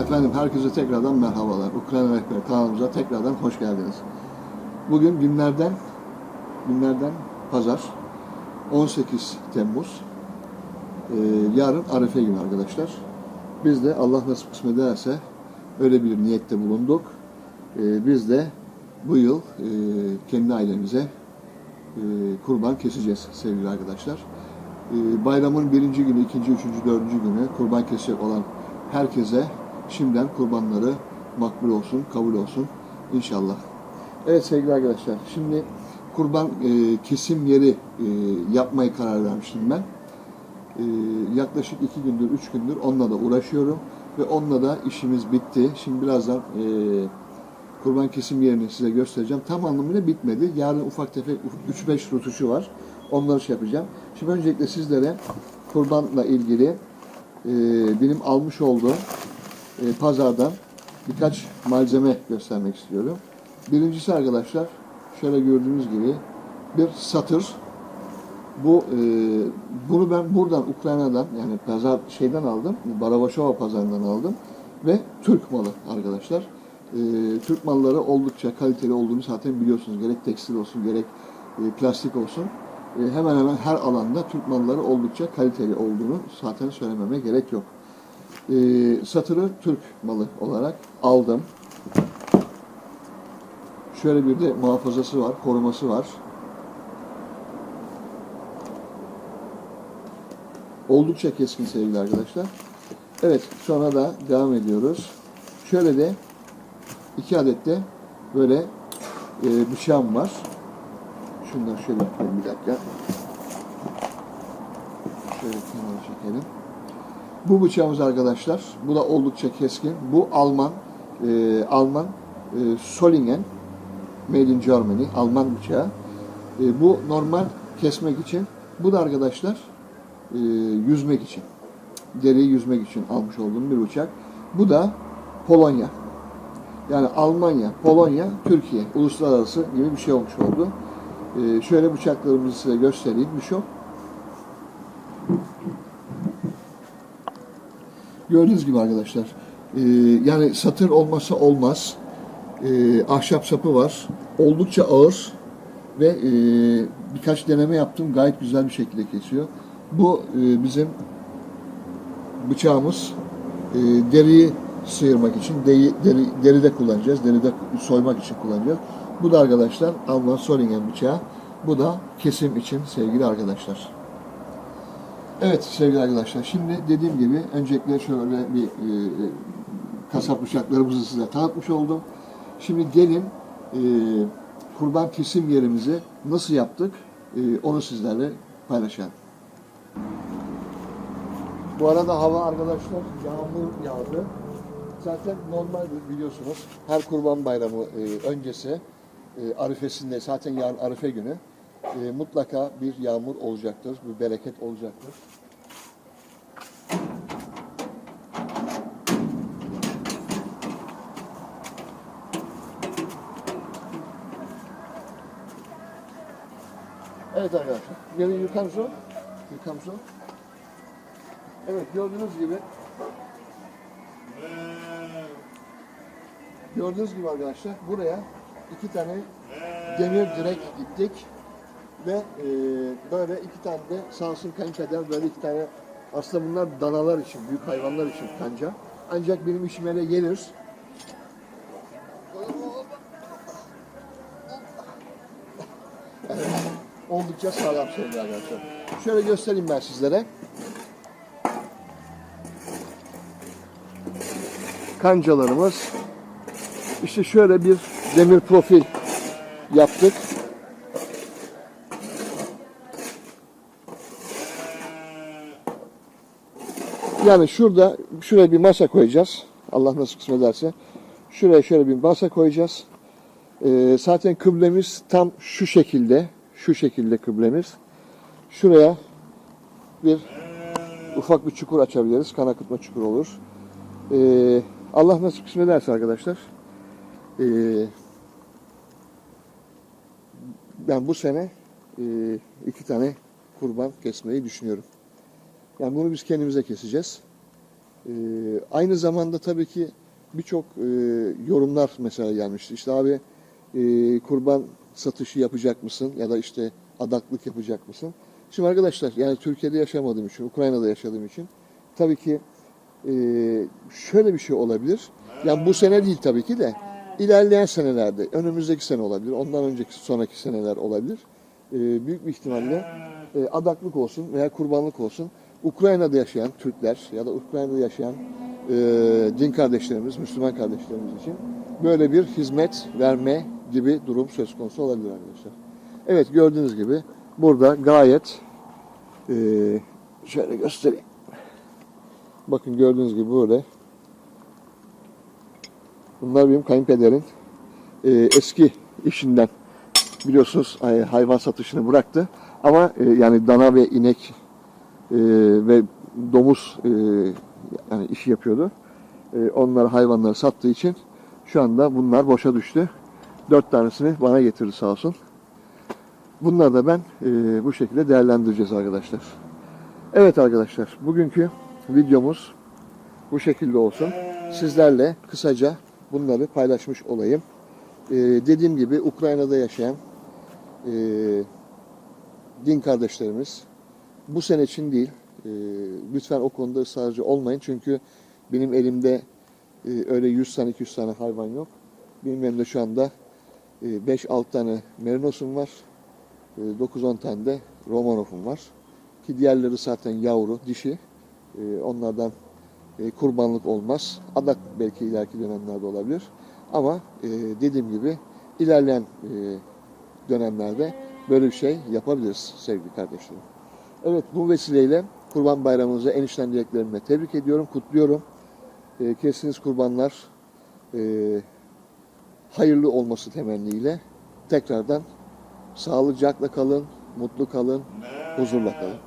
Efendim herkese tekrardan merhabalar. Ukrayna Rehberi kanalımıza tekrardan hoş geldiniz. Bugün günlerden günlerden pazar 18 Temmuz. Ee, yarın Arife günü arkadaşlar. Biz de Allah nasip kısmet ederse öyle bir niyette bulunduk. Ee, biz de bu yıl e, kendi ailemize e, kurban keseceğiz sevgili arkadaşlar. Ee, bayramın birinci günü, ikinci, üçüncü, dördüncü günü kurban kesecek olan herkese şimdiden kurbanları makbul olsun, kabul olsun inşallah. Evet sevgili arkadaşlar, şimdi kurban e, kesim yeri e, yapmaya karar vermiştim ben. E, yaklaşık iki gündür, üç gündür onunla da uğraşıyorum ve onunla da işimiz bitti. Şimdi birazdan e, kurban kesim yerini size göstereceğim. Tam anlamıyla bitmedi. Yarın ufak tefek 3-5 rutuşu var. Onları şey yapacağım. Şimdi öncelikle sizlere kurbanla ilgili e, benim almış olduğum e, pazardan birkaç malzeme göstermek istiyorum. Birincisi arkadaşlar şöyle gördüğünüz gibi bir satır. Bu e, bunu ben buradan Ukrayna'dan yani pazar şeyden aldım. Baravaşova pazarından aldım ve Türk malı arkadaşlar. E, Türk malları oldukça kaliteli olduğunu zaten biliyorsunuz. Gerek tekstil olsun gerek e, plastik olsun. E, hemen hemen her alanda Türk malları oldukça kaliteli olduğunu zaten söylememe gerek yok. E, satırı Türk malı olarak aldım. Şöyle bir de muhafazası var, koruması var. Oldukça keskin sevgili arkadaşlar. Evet, sonra da devam ediyoruz. Şöyle de iki adet de böyle e, bıçağım var. Şundan şöyle yapayım bir dakika. Şöyle kenara çekelim. Bu bıçağımız arkadaşlar, bu da oldukça keskin. Bu Alman, e, Alman e, Solingen, Made in Germany, Alman bıçağı. E, bu normal kesmek için. Bu da arkadaşlar e, yüzmek için. Deriyi yüzmek için almış olduğum bir bıçak. Bu da Polonya. Yani Almanya, Polonya, Türkiye uluslararası gibi bir şey olmuş oldu. E, şöyle bıçaklarımızı size göstereyim. Bir şey. Gördüğünüz gibi arkadaşlar. e, yani satır olmasa olmaz. E, ahşap sapı var. Oldukça ağır ve e, birkaç deneme yaptım. Gayet güzel bir şekilde kesiyor. Bu bizim bıçağımız. Deriyi sıyırmak için, deri, deri, deride kullanacağız. Deride soymak için kullanacağız. Bu da arkadaşlar Alman Solingen bıçağı. Bu da kesim için sevgili arkadaşlar. Evet sevgili arkadaşlar. Şimdi dediğim gibi öncelikle şöyle bir e, kasap bıçaklarımızı size tanıtmış oldum. Şimdi gelin e, kurban kesim yerimizi nasıl yaptık e, onu sizlerle paylaşalım. Bu arada hava arkadaşlar yağmur yağdı. Zaten normal biliyorsunuz her kurban bayramı e, öncesi e, arifesinde zaten yarın arife günü e, mutlaka bir yağmur olacaktır, bir bereket olacaktır. Evet arkadaşlar. Su. Yukarı su. Evet gördüğünüz gibi gördüğünüz gibi arkadaşlar buraya iki tane demir direk gittik ve e, böyle iki tane de Samsun kayınpeder böyle iki tane aslında bunlar danalar için, büyük hayvanlar için kanca. Ancak benim işime de gelir. Oldukça sağlam şeyler arkadaşlar. Şöyle göstereyim ben sizlere. Kancalarımız. İşte şöyle bir demir profil yaptık. Yani şurada şuraya bir masa koyacağız. Allah nasıl kısmet ederse. Şuraya şöyle bir masa koyacağız. Ee, zaten kıblemiz tam şu şekilde. Şu şekilde kıblemiz. Şuraya bir ufak bir çukur açabiliriz. Kan akıtma çukuru olur. Ee, Allah nasip kısmet ederse arkadaşlar. Ee, ben bu sene e, iki tane kurban kesmeyi düşünüyorum. Yani bunu biz kendimize keseceğiz. Ee, aynı zamanda tabii ki birçok e, yorumlar mesela gelmişti. İşte abi e, kurban satışı yapacak mısın ya da işte adaklık yapacak mısın? Şimdi arkadaşlar yani Türkiye'de yaşamadığım için, Ukrayna'da yaşadığım için tabii ki e, şöyle bir şey olabilir. Yani bu sene değil tabii ki de ilerleyen senelerde, önümüzdeki sene olabilir, ondan önceki sonraki seneler olabilir. E, büyük bir ihtimalle e, adaklık olsun veya kurbanlık olsun Ukrayna'da yaşayan Türkler ya da Ukrayna'da yaşayan e, din kardeşlerimiz, Müslüman kardeşlerimiz için böyle bir hizmet verme gibi durum söz konusu olabilir arkadaşlar. Evet gördüğünüz gibi burada gayet e, şöyle göstereyim. Bakın gördüğünüz gibi böyle. Bunlar benim kayınpederin e, eski işinden biliyorsunuz hay- hayvan satışını bıraktı. Ama e, yani dana ve inek e, ve domuz e, yani işi yapıyordu. E, onları hayvanları sattığı için şu anda bunlar boşa düştü. Dört tanesini bana getirdi sağ olsun. Bunları da ben e, bu şekilde değerlendireceğiz arkadaşlar. Evet arkadaşlar bugünkü videomuz bu şekilde olsun. Sizlerle kısaca bunları paylaşmış olayım. E, dediğim gibi Ukrayna'da yaşayan e, din kardeşlerimiz bu sene için değil. e, lütfen o konuda ısrarcı olmayın. Çünkü benim elimde e, öyle 100 tane 200 tane hayvan yok. Benim elimde şu anda e, 5-6 tane merinosum var. E, 9-10 tane de romanovum var. Ki diğerleri zaten yavru, dişi. E, onlardan e, kurbanlık olmaz. Adak belki ileriki dönemlerde olabilir. Ama e, dediğim gibi ilerleyen e, dönemlerde böyle bir şey yapabiliriz sevgili kardeşlerim. Evet bu vesileyle Kurban Bayramınızı en içten dileklerimle tebrik ediyorum, kutluyorum. E, kestiğiniz kurbanlar e, hayırlı olması temenniyle tekrardan sağlıcakla kalın, mutlu kalın, huzurla kalın.